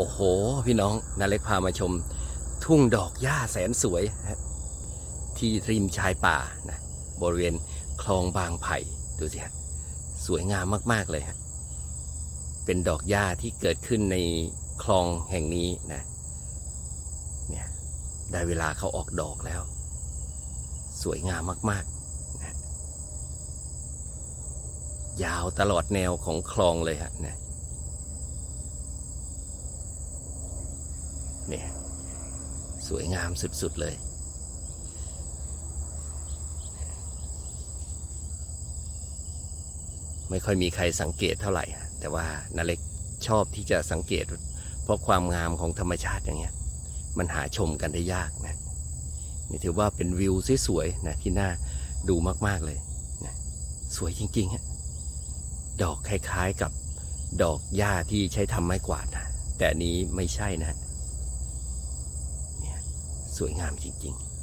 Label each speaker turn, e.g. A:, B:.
A: โอ้โห พี่น้องนาเล็กพามาชม ทุ่งดอกหญ้าแสนสวยที่ริมชายป่านะบริเวณคลองบางไผ่ดูสิฮะสวยงามมาก ๆ เลยฮะเป็นดอกหญ้าที่เกิดขึ้นในคลองแห่งนี้นะเนี่ยได้เวลาเขาออกดอกแล้ว สวยงามมากๆนะยาวตลอดแนวของคลองเลยฮะนะ เนี่ย สวยงามสุด ๆ เลย ไม่ค่อยมีใครสังเกตเท่าไหร่ แต่ว่านาเล็กชอบที่จะสังเกต เพราะความงามของธรรมชาติอย่างเงี้ย มันหาชมกันได้ยากนะนี่ถือว่าเป็นวิวสวยๆนะที่น่าดูมากๆเลยนะสวยจริงๆฮะดอกคล้ายๆกับดอกหญ้าที่ใช้ทำไม้กวาดนะแต่นี้ไม่ใช่นะ สวยงามจริง ๆ